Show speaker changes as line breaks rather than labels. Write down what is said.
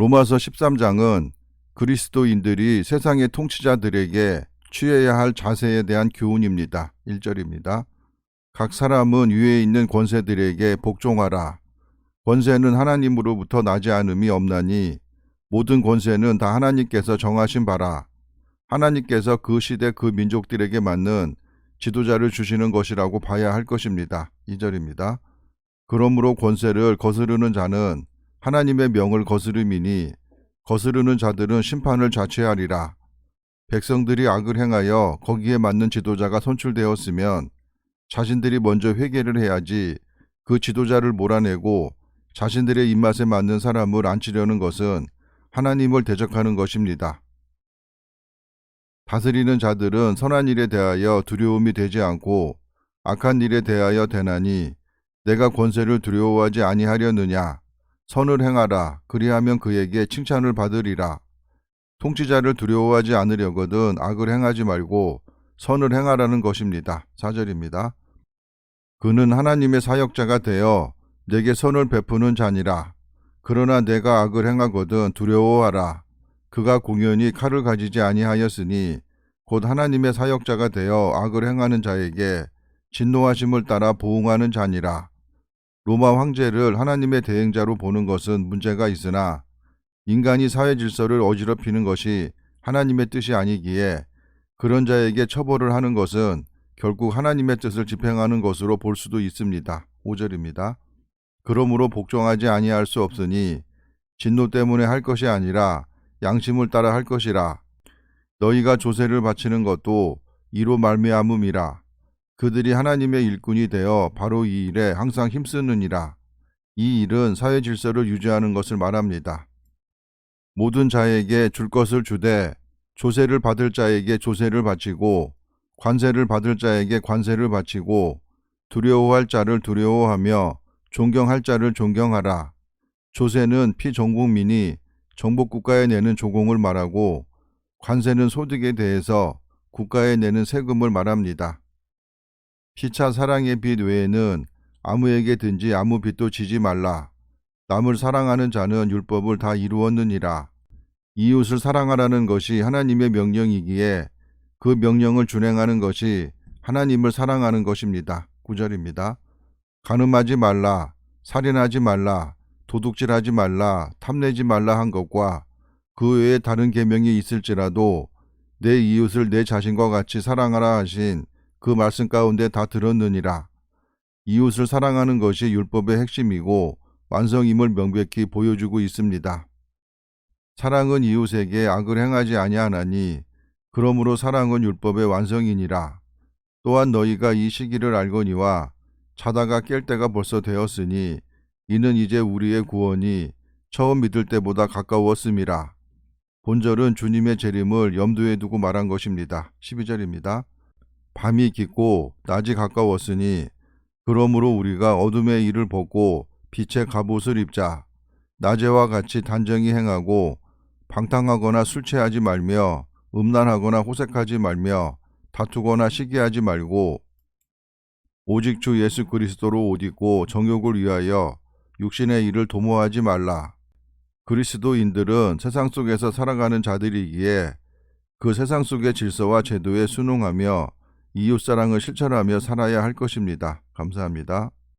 로마서 13장은 그리스도인들이 세상의 통치자들에게 취해야 할 자세에 대한 교훈입니다. 1절입니다. 각 사람은 위에 있는 권세들에게 복종하라. 권세는 하나님으로부터 나지 않음이 없나니 모든 권세는 다 하나님께서 정하신 바라. 하나님께서 그 시대 그 민족들에게 맞는 지도자를 주시는 것이라고 봐야 할 것입니다. 2절입니다. 그러므로 권세를 거스르는 자는 하나님의 명을 거스름이니 거스르는 자들은 심판을 자취하리라. 백성들이 악을 행하여 거기에 맞는 지도자가 선출되었으면 자신들이 먼저 회개를 해야지 그 지도자를 몰아내고 자신들의 입맛에 맞는 사람을 앉히려는 것은 하나님을 대적하는 것입니다. 다스리는 자들은 선한 일에 대하여 두려움이 되지 않고 악한 일에 대하여 되나니 내가 권세를 두려워하지 아니하려느냐 선을 행하라 그리하면 그에게 칭찬을 받으리라 통치자를 두려워하지 않으려거든 악을 행하지 말고 선을 행하라는 것입니다. 4절입니다. 그는 하나님의 사역자가 되어 내게 선을 베푸는 자니라. 그러나 내가 악을 행하거든 두려워하라. 그가 공연히 칼을 가지지 아니하였으니 곧 하나님의 사역자가 되어 악을 행하는 자에게 진노하심을 따라 보응하는 자니라. 로마 황제를 하나님의 대행자로 보는 것은 문제가 있으나 인간이 사회 질서를 어지럽히는 것이 하나님의 뜻이 아니기에 그런 자에게 처벌을 하는 것은 결국 하나님의 뜻을 집행하는 것으로 볼 수도 있습니다. 5절입니다. 그러므로 복종하지 아니할 수 없으니 진노 때문에 할 것이 아니라 양심을 따라 할 것이라. 너희가 조세를 바치는 것도 이로 말미암음이라. 그들이 하나님의 일꾼이 되어 바로 이 일에 항상 힘쓰느니라. 이 일은 사회 질서를 유지하는 것을 말합니다. 모든 자에게 줄 것을 주되 조세를 받을 자에게 조세를 바치고 관세를 받을 자에게 관세를 바치고 두려워할 자를 두려워하며 존경할 자를 존경하라. 조세는 피정국민이 정복국가에 내는 조공을 말하고 관세는 소득에 대해서 국가에 내는 세금을 말합니다. 피차 사랑의 빚 외에는 아무에게든지 아무 빚도 지지 말라. 남을 사랑하는 자는 율법을 다 이루었느니라. 이웃을 사랑하라는 것이 하나님의 명령이기에 그 명령을 준행하는 것이 하나님을 사랑하는 것입니다. 9절입니다. 가늠하지 말라, 살인하지 말라, 도둑질하지 말라, 탐내지 말라 한 것과 그 외에 다른 계명이 있을지라도 내 이웃을 내 자신과 같이 사랑하라 하신 그 말씀 가운데 다 들었느니라. 이웃을 사랑하는 것이 율법의 핵심이고 완성임을 명백히 보여주고 있습니다. 사랑은 이웃에게 악을 행하지 아니하나니 그러므로 사랑은 율법의 완성이니라. 또한 너희가 이 시기를 알거니와 자다가 깰 때가 벌써 되었으니 이는 이제 우리의 구원이 처음 믿을 때보다 가까웠음이라. 본절은 주님의 재림을 염두에 두고 말한 것입니다. 12절입니다. 밤이 깊고 낮이 가까웠으니 그러므로 우리가 어둠의 일을 벗고 빛의 갑옷을 입자. 낮에와 같이 단정히 행하고 방탕하거나 술 취하지 말며 음란하거나 호색하지 말며 다투거나 시기하지 말고 오직 주 예수 그리스도로 옷 입고 정욕을 위하여 육신의 일을 도모하지 말라. 그리스도인들은 세상 속에서 살아가는 자들이기에 그 세상 속의 질서와 제도에 순응하며 이웃사랑을 실천하며 살아야 할 것입니다. 감사합니다.